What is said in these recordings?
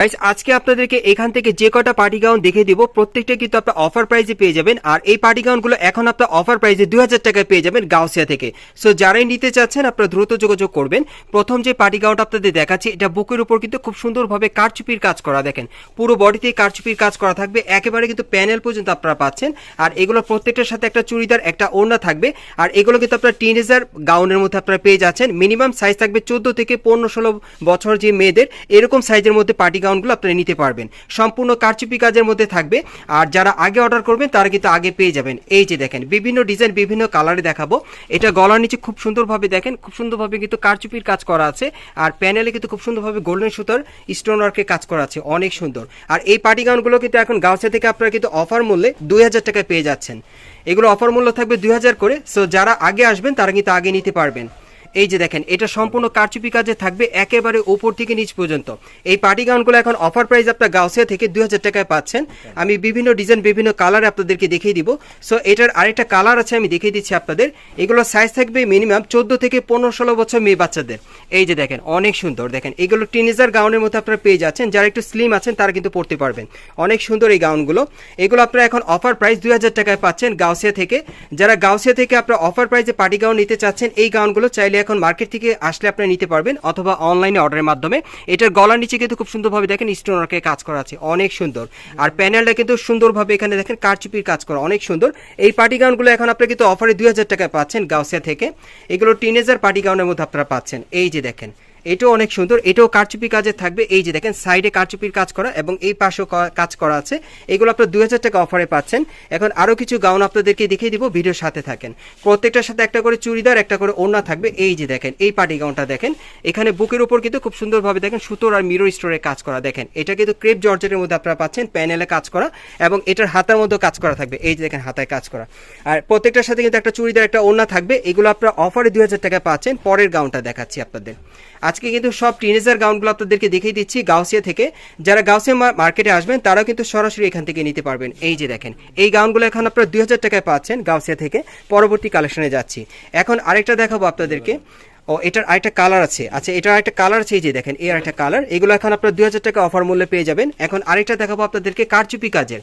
Guys, আজকে আপনাদেরকে এখান থেকে যে কটা পার্টি গাউন দেখে দিব প্রত্যেকটা কিন্তু আপনার অফার প্রাইজে পেয়ে যাবেন। আর এই পার্টি গাউনগুলো এখন আপনার অফার প্রাইসে দুই হাজার টাকায় পেয়ে যাবেন গাউসিয়া থেকে। সো যারাই নিতে চাচ্ছেন আপনারা দ্রুত যোগাযোগ করবেন। প্রথম যে পার্টি গাউনটা আপনাদের দেখাচ্ছি এটা বুকের উপর কিন্তু খুব সুন্দরভাবে কারচুপির কাজ করা দেখেন। পুরো বডিতেই কারচুপির কাজ করা থাকবে। একেবারে কিন্তু প্যানেল পর্যন্ত আপনারা পাচ্ছেন। আর এগুলো প্রত্যেকটার সাথে একটা চুড়িদার একটা ওড়না থাকবে। আর এগুলো কিন্তু আপনার টিনেজার গাউনের মধ্যে আপনারা পেয়ে যাচ্ছেন। মিনিমাম সাইজ থাকবে চোদ্দ থেকে পনেরো ষোলো বছর যে মেয়েদের এরকম সাইজের মধ্যে পার্টি গাউনগুলো আপনারা নিতে পারবেন। সম্পূর্ণ কারচুপি কাজের মধ্যে থাকবে। আর যারা আগে অর্ডার করবেন, তারা কিন্তু আগে পেয়ে যাবেন। এই যে দেখেন, বিভিন্ন ডিজাইন বিভিন্ন কালারে দেখাবো। এটা গলার নিচে খুব সুন্দরভাবে দেখেন, খুব সুন্দরভাবে কিন্তু কারচুপির কাজ করা আছে। আর প্যানেলে কিন্তু খুব সুন্দরভাবে গোল্ডেন সুতার স্টোন ওয়ার্কের কাজ করা আছে। অনেক সুন্দর। আর এই পার্টি গাউনগুলো কিন্তু এখন গাউসিয়া থেকে আপনারা কিন্তু অফার মূল্যে দুই হাজার টাকায় পেয়ে যাচ্ছেন। এগুলো অফার মূল্য থাকবে দুই হাজার করে। সো যারা আগে আসবেন, তারা কিন্তু আগে নিতে পারবেন। এই যে দেখেন, এটা সম্পূর্ণ কারচুপি কাজে থাকবে একেবারে উপর থেকে নিচ পর্যন্ত। এই পার্টি গাউনগুলো এখন অফার প্রাইস আপনার গাউসিয়া থেকে দুই হাজার টাকায় পাচ্ছেন। আমি বিভিন্ন ডিজাইন বিভিন্ন কালার আপনাদেরকে দেখিয়ে দিব। সো এটার আরেকটা কালার আছে, আমি দেখিয়ে দিচ্ছি আপনাদের। এগুলো সাইজ থাকবে মিনিমাম চোদ্দ থেকে পনেরো ষোলো বছর মেয়ে বাচ্চাদের। এই যে দেখেন, অনেক সুন্দর। দেখেন, এগুলো টিনেজার গাউনের মধ্যে আপনারা পেয়ে যাচ্ছেন। যারা একটু স্লিম আছেন, তারা কিন্তু পড়তে পারবেন। অনেক সুন্দর এই গাউনগুলো এগুলো আপনারা এখন অফার প্রাইস দুই হাজার টাকায় পাচ্ছেন গাউসিয়া থেকে। যারা গাউসিয়া থেকে আপনারা অফার প্রাইসে পার্টি গাউন নিতে চাচ্ছেন, এই গাউনগুলো চাইলে এখন মার্কেট থেকে আসলে আপনারা নিতে পারবেন অথবা অনলাইনে অর্ডারের মাধ্যমে। এটার গলার নিচে কিন্তু খুব সুন্দরভাবে দেখেন স্টোন ওয়ার্কে কাজ করা আছে, অনেক সুন্দর। আর প্যানেলটা কিন্তু সুন্দরভাবে এখানে দেখেন কারচুপির কাজ করা, অনেক সুন্দর। এই পার্টি গাউনগুলো এখন আপনারা কিন্তু অফারে দুই হাজার টাকায় পাচ্ছেন গাউসিয়া থেকে। এগুলো টিনেজার পার্টি গাউনের মধ্যে আপনারা পাচ্ছেন। এই যে দেখেন এটাও অনেক সুন্দর, এটাও কারচুপি কাজে থাকবে। এই যে দেখেন, সাইডে কারচুপির কাজ করা এবং এই পাশেও কাজ করা আছে। এগুলো আপনার দুই হাজার টাকা অফারে পাচ্ছেন। এখন আরও কিছু গাউন আপনাদেরকে দেখিয়ে দিব, ভিডিওর সাথে থাকেন। প্রত্যেকটার সাথে একটা করে চুড়িদার, একটা করে ওড়না থাকবে। এই যে দেখেন, এই পার্টি গাউনটা দেখেন। এখানে বুকের উপর কিন্তু খুব সুন্দরভাবে দেখেন, সুতোর আর মিরর স্টোরের কাজ করা দেখেন। এটা কিন্তু ক্রেপ জর্জেটের মধ্যে আপনারা পাচ্ছেন, প্যানেলে কাজ করা এবং এটার হাতার মধ্যে কাজ করা থাকবে। এই যে দেখেন, হাতায় কাজ করা। আর প্রত্যেকটার সাথে কিন্তু একটা চুড়িদার, একটা ওড়না থাকবে। এগুলো আপনারা অফারে দুই হাজার টাকা পাচ্ছেন। পরের গাউনটা দেখাচ্ছি আপনাদের। আজকে কিন্তু সব টিনেজার গাউনগুলো আপনাদেরকে দেখিয়ে দিচ্ছি গাউসিয়া থেকে। যারা গাউসিয়া মার্কেটে আসবেন, তারাও কিন্তু সরাসরি এখান থেকে নিতে পারবেন। এই যে দেখেন, এই গাউনগুলো এখন আপনারা দুই হাজার টাকায় পাচ্ছেন গাউসিয়া থেকে। পরবর্তী কালেকশনে যাচ্ছি। এখন আরেকটা দেখাবো আপনাদেরকে। ও, এটার আরেকটা কালার আছে। আচ্ছা এটার আরেকটা কালার আছে, এই যে দেখেন এর আরেকটা কালার এগুলো এখন আপনারা দুই হাজার টাকা অফার মূল্যে পেয়ে যাবেন। এখন আরেকটা দেখাবো আপনাদেরকে কারচুপি কাজের।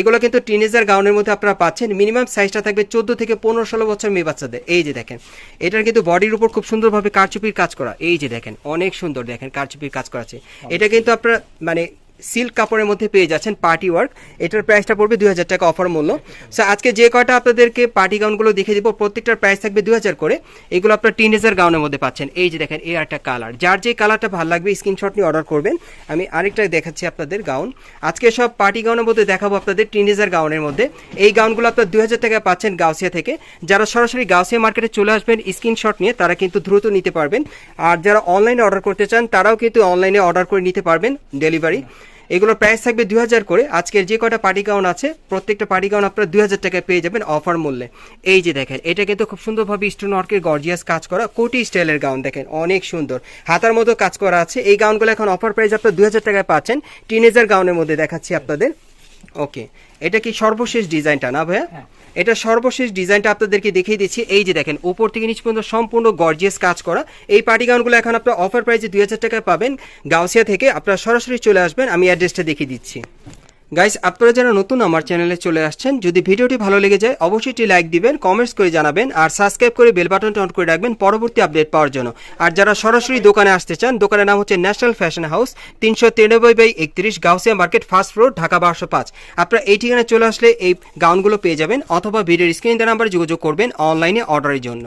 এগুলো কিন্তু টিনেজার গাউনের মধ্যে আপনারা পাচ্ছেন। মিনিমাম সাইজটা থাকবে চোদ্দ থেকে পনেরো ষোলো বছর মেয়ে বাচ্চাদের। এই যে দেখেন এটার কিন্তু বডির উপর খুব সুন্দরভাবে কারচুপির কাজ করা। এই যে দেখেন অনেক সুন্দর দেখেন কারচুপির কাজ করা আছে। এটা কিন্তু আপনারা মানে সিল্ক কাপড়ের মধ্যে পেয়ে যাচ্ছেন পার্টি ওয়ার্ক। এটার প্রাইসটা পড়বে দুই হাজার টাকা অফার মূল্য। সো আজকে যে কয়টা আপনাদেরকে পার্টি গাউনগুলো দেখে দিব, প্রত্যেকটার প্রাইস থাকবে দুই হাজার করে। এগুলো আপনার টিন টিনেজার গাউনের মধ্যে পাচ্ছেন। এই যে দেখেন, এই একটা কালার যার যে কালারটা ভালো লাগবে স্ক্রিনশট নিয়ে অর্ডার করবেন। আমি আরেকটা দেখাচ্ছি আপনাদের গাউন আজকে সব পার্টি গাউনের মধ্যে দেখাবো আপনাদের টিন টিনেজার গাউনের মধ্যে। এই গাউনগুলো আপনার দুই হাজার টাকা পাচ্ছেন গাউসিয়া থেকে। যারা সরাসরি গাউসিয়া মার্কেটে চলে আসবেন স্ক্রিনশট নিয়ে তারা কিন্তু দ্রুত নিতে পারবেন। আর যারা অনলাইনে অর্ডার করতে চান, তারাও কিন্তু অনলাইনে অর্ডার করে নিতে পারবেন। ডেলিভারি এগুলোর প্রাইস থাকবে দুই হাজার করে। আজকের যে কটা পার্টি গাউন আছে, প্রত্যেকটা পার্টি গাউন আপনারা দুই হাজার টাকায় পেয়ে যাবেন অফার মূল্যে। এই যে দেখেন, এটা কিন্তু খুব সুন্দরভাবে স্টোন ওয়ার্কের গর্জিয়াস কাজ করা কোটি স্টাইলের গাউন দেখেন, অনেক সুন্দর। হাতার মতো কাজ করা আছে। এই গাউনগুলো এখন অফার প্রাইস আপনারা দুই হাজার টাকায় পাচ্ছেন। টিনেজার গাউনের মধ্যে দেখাচ্ছি আপনাদের। ওকে এটা কি সর্বশেষ ডিজাইনটা না ভাইয়া? এটা সর্বশেষ ডিজাইনটা আপনাদেরকে দেখিয়ে দিচ্ছি। এই যে দেখেন উপর থেকে নিচ পর্যন্ত সম্পূর্ণ গর্জিয়াস কাজ করা। এই পার্টি গাউনগুলো এখন আপনার অফার প্রাইসে দুই হাজার টাকায় পাবেন। গাউসিয়া থেকে আপনারা সরাসরি চলে আসবেন আমি অ্যাড্রেসটা দেখিয়ে দিচ্ছি। গাইস আপনারা যারা নতুন আমার চ্যানেলে চলে আসছেন, যদি ভিডিওটি ভালো লেগে যায়, অবশ্যই একটি লাইক দিবেন কমেন্টস করে জানাবেন, আর সাবস্ক্রাইব করে বেল বাটনটা অন করে রাখবেন পরবর্তী আপডেট পাওয়ার জন্য। আর যারা সরাসরি দোকানে আসতে চান, দোকানের নাম হচ্ছে ন্যাশনাল ফ্যাশন হাউস তিনশো তিরানব্বই বাই একত্রিশ Gausia market first floor Dhaka বারোশো পাঁচ। আপনারা এই ঠিকানায় চলে আসলে এই গাউনগুলো পেয়ে যাবেন, অথবা ভিডিওর স্ক্রিন নাম্বারে যোগাযোগ করবেন অনলাইনে অর্ডারের জন্য।